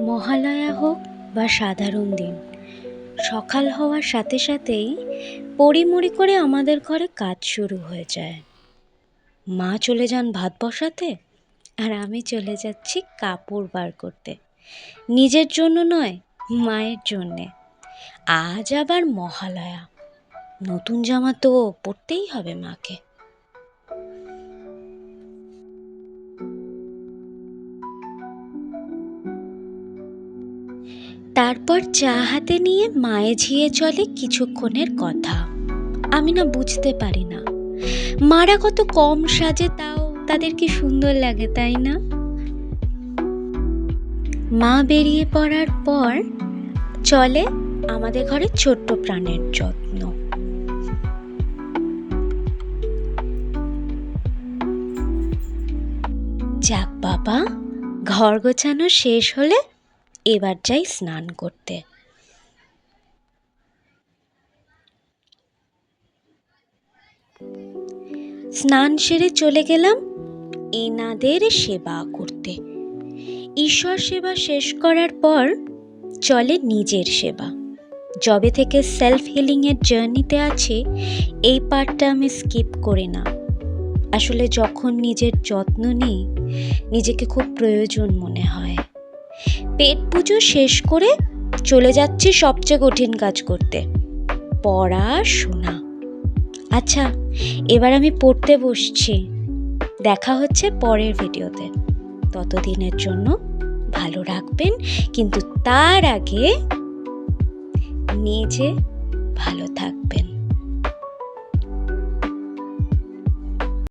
মহালয়া হোক বা সাধারণ দিন, সকাল হওয়ার সাথে সাথেই পড়িমড়ি করে আমাদের ঘরে কাজ শুরু হয়ে যায়। মা চলে যান ভাত বসাতে আর আমি চলে যাচ্ছি কাপড় বার করতে। নিজের জন্য নয়, মায়ের জন্যে। আজ আবার মহালয়া। নতুন জামা তো পরতেই হবে মাকে। তারপর চা হাতে নিয়ে মায়ে ঝিয়ে চলে কিছুক্ষণের কথা। আমি না বুঝতে পারি না। মারা কত কম সাজে তাও তাদের কি সুন্দর লাগে, তাই না? মা বেরিয়ে পড়ার পর চলে আমাদের ঘরে ছোট্ট প্রাণের যত্ন। যাক বাবা, ঘর গোছানো শেষ হলে এবার যাই স্নান করতে। স্নান সেরে চলে গেলাম এনাদের সেবা করতে। ঈশ্বর সেবা শেষ করার পর চলে নিজের সেবা। যবে থেকে সেলফ হিলিংয়ের জার্নিতে আছে, এই পার্টটা আমি স্কিপ করি না। আসলে যখন নিজের যত্ন নিই, নিজেকে খুব প্রয়োজন মনে হয়। পেট পুজো শেষ করে চলে যাচ্ছি সবচেয়ে কঠিন কাজ করতে। পড়াশোনা আচ্ছা এবার আমি পড়তে বসছি। দেখা হচ্ছে পরের ভিডিওতে। ততদিনের জন্য ভালো রাখবেন, কিন্তু তার আগে নিজে ভালো থাকবেন।